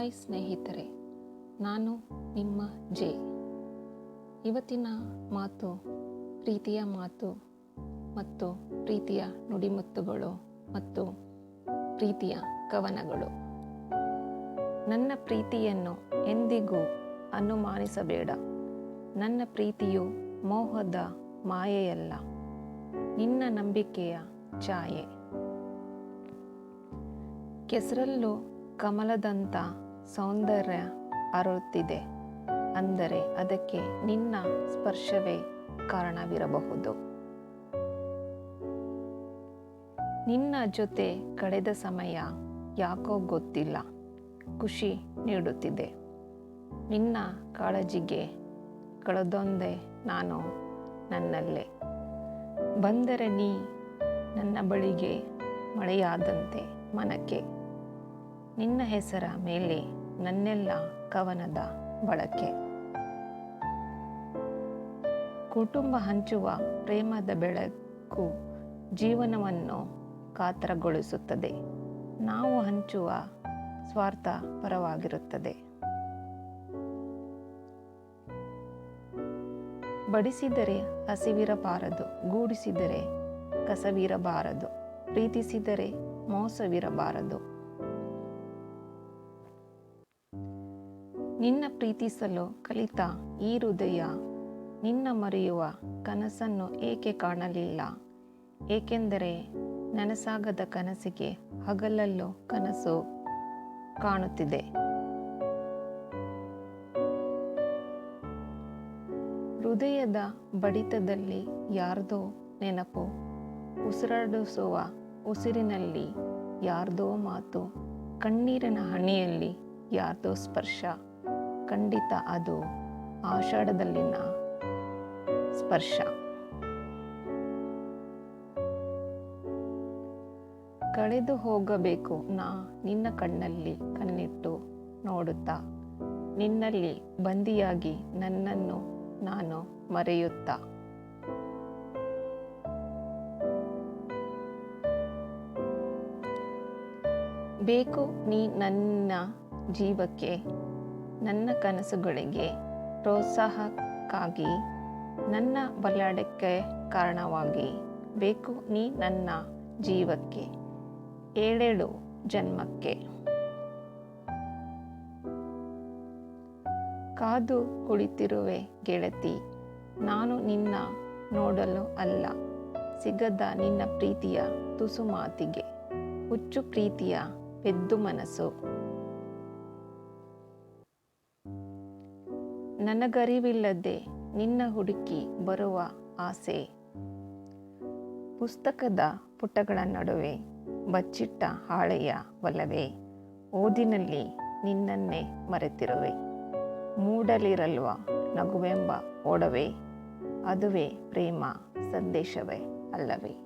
Hi ಸ್ನೇಹಿತರೆ, ನಾನು ನಿಮ್ಮ ಜೆ. ಇವತ್ತಿನ ಮಾತು, ಪ್ರೀತಿಯ ಮಾತು ಮತ್ತು ಪ್ರೀತಿಯ ನುಡಿಮುತ್ತುಗಳು ಮತ್ತು ಪ್ರೀತಿಯ ಕವನಗಳು. ನನ್ನ ಪ್ರೀತಿಯನ್ನು ಎಂದಿಗೂ ಅನುಮಾನಿಸಬೇಡ. ನನ್ನ ಪ್ರೀತಿಯು ಮೋಹದ ಮಾಯೆಯಲ್ಲ, ನಿನ್ನ ನಂಬಿಕೆಯ ಛಾಯೆ. ಕೆಸರಲ್ಲೂ ಕಮಲದಂಥ ಸೌಂದರ್ಯ ಅರಳುತ್ತಿದೆ ಅಂದರೆ ಅದಕ್ಕೆ ನಿನ್ನ ಸ್ಪರ್ಶವೇ ಕಾರಣವಿರಬಹುದು. ನಿನ್ನ ಜೊತೆ ಕಳೆದ ಸಮಯ ಯಾಕೋ ಗೊತ್ತಿಲ್ಲ, ಖುಷಿ ನೀಡುತ್ತಿದೆ. ನಿನ್ನ ಕಾಳಜಿಗೆ ಕಳೆದೊಂದೇ ನಾನು ನನ್ನಲ್ಲೇ. ಬಂದರೆ ನೀ ನನ್ನ ಬಳಿಗೆ ಮಳೆಯಾದಂತೆ ಮನಕ್ಕೆ. ನಿನ್ನ ಹೆಸರ ಮೇಲೆ ನನ್ನೆಲ್ಲ ಕವನದ ಬಳಕೆ. ಕುಟುಂಬ ಹಂಚುವ ಪ್ರೇಮದ ಬೆಳಕು ಜೀವನವನ್ನು ಕಾತರಗೊಳಿಸುತ್ತದೆ. ನಾವು ಹಂಚುವ ಸ್ವಾರ್ಥ ಪರವಾಗಿರುತ್ತದೆ. ಬಡಿಸಿದರೆ ಹಸಿವಿರಬಾರದು, ಗೂಡಿಸಿದರೆ ಕಸವಿರಬಾರದು, ಪ್ರೀತಿಸಿದರೆ ಮೋಸವಿರಬಾರದು. ನಿನ್ನ ಪ್ರೀತಿಸಲು ಕಲಿತ ಈ ಹೃದಯ ನಿನ್ನ ಮರೆಯುವ ಕನಸನ್ನು ಏಕೆ ಕಾಣಲಿಲ್ಲ? ಏಕೆಂದರೆ ನನಸಾಗದ ಕನಸಿಗೆ ಹಗಲಲ್ಲೂ ಕನಸು ಕಾಣುತ್ತಿದೆ. ಹೃದಯದ ಬಡಿತದಲ್ಲಿ ಯಾರ್ದೋ ನೆನಪು ಉಸಿರಾಡಿಸುವ ಉಸಿರಿನಲ್ಲಿ ಯಾರ್ದೋ ಮಾತು, ಕಣ್ಣೀರಿನ ಹಣಿಯಲ್ಲಿ ಯಾರ್ದೋ ಸ್ಪರ್ಶ. ಖಂಡಿತ ಅದು ಆಷಾಢದಲ್ಲಿನ ಸ್ಪರ್ಶ. ಕಳೆದು ಹೋಗಬೇಕು ನಾ ನಿನ್ನ ಕಣ್ಣಲ್ಲಿ ಕಣ್ಣಿಟ್ಟು ನೋಡುತ್ತಾ, ನಿನ್ನಲ್ಲಿ ಬಂದಿಯಾಗಿ ನನ್ನನ್ನು ನಾನು ಮರೆಯುತ್ತಾ. ಬೇಕು ನೀ ನನ್ನ ಜೀವಕ್ಕೆ ನನ್ನ ಕನಸುಗಳಿಗೆ ಪ್ರೋತ್ಸಾಹಕ್ಕಾಗಿ ನನ್ನ ಬಲ್ಲಾಡಕ್ಕೆ ಕಾರಣವಾಗಿ ಬೇಕು ನೀ ನನ್ನ ಜೀವಕ್ಕೆ. ಏಳೇಳು ಜನ್ಮಕ್ಕೆ. ಕಾದು ಕುಳಿತಿರುವೆ ಗೆಳತಿ, ನಾನು ನಿನ್ನ ನೋಡಲು ಅಲ್ಲ. ಸಿಗದ ನಿನ್ನ ಪ್ರೀತಿಯ ತುಸು ಮಾತಿಗೆ, ಹುಚ್ಚು ಪ್ರೀತಿಯ ಪೆದ್ದು ಮನಸ್ಸು. ನನಗರಿವಿಲ್ಲದೆ ನಿನ್ನ ಹುಡುಕಿ ಬರುವ ಆಸೆ. ಪುಸ್ತಕದ ಪುಟಗಳ ನಡುವೆ ಬಚ್ಚಿಟ್ಟ ಹಾಳೆಯ ಒಲವೇ. ಓದಿನಲ್ಲಿ ನಿನ್ನನ್ನೇ ಮರೆತಿರುವೆ. ಮೂಡಲಿರಲ್ವ ನಗುವೆಂಬ ಓಡವೆ. ಅದುವೇ ಪ್ರೇಮ ಸಂದೇಶವೇ ಅಲ್ಲವೇ.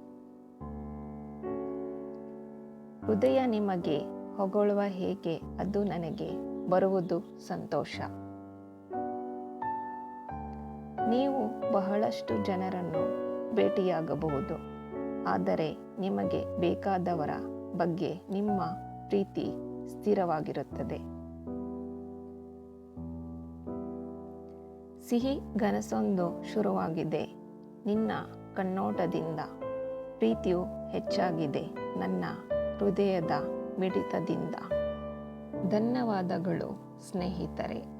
ಹೃದಯ ನಿಮಗೆ ಹೊಗಳುವ ಹೇಗೆ ಅದು ನನಗೆ ಬರುವುದು ಸಂತೋಷ. ನೀವು ಬಹಳಷ್ಟು ಜನರನ್ನು ಭೇಟಿಯಾಗಬಹುದು. ಆದರೆ ನಿಮಗೆ ಬೇಕಾದವರ ಬಗ್ಗೆ ನಿಮ್ಮ ಪ್ರೀತಿ ಸ್ಥಿರವಾಗಿರುತ್ತದೆ. ಸಿಹಿ ಗನಸೊಂದು ಶುರುವಾಗಿದೆ. ನಿನ್ನ ಕಣ್ಣೋಟದಿಂದ ಪ್ರೀತಿಯು ಹೆಚ್ಚಾಗಿದೆ. ನನ್ನ ಹೃದಯದ ಮಿಡಿತದಿಂದ. ಧನ್ಯವಾದಗಳು ಸ್ನೇಹಿತರೆ.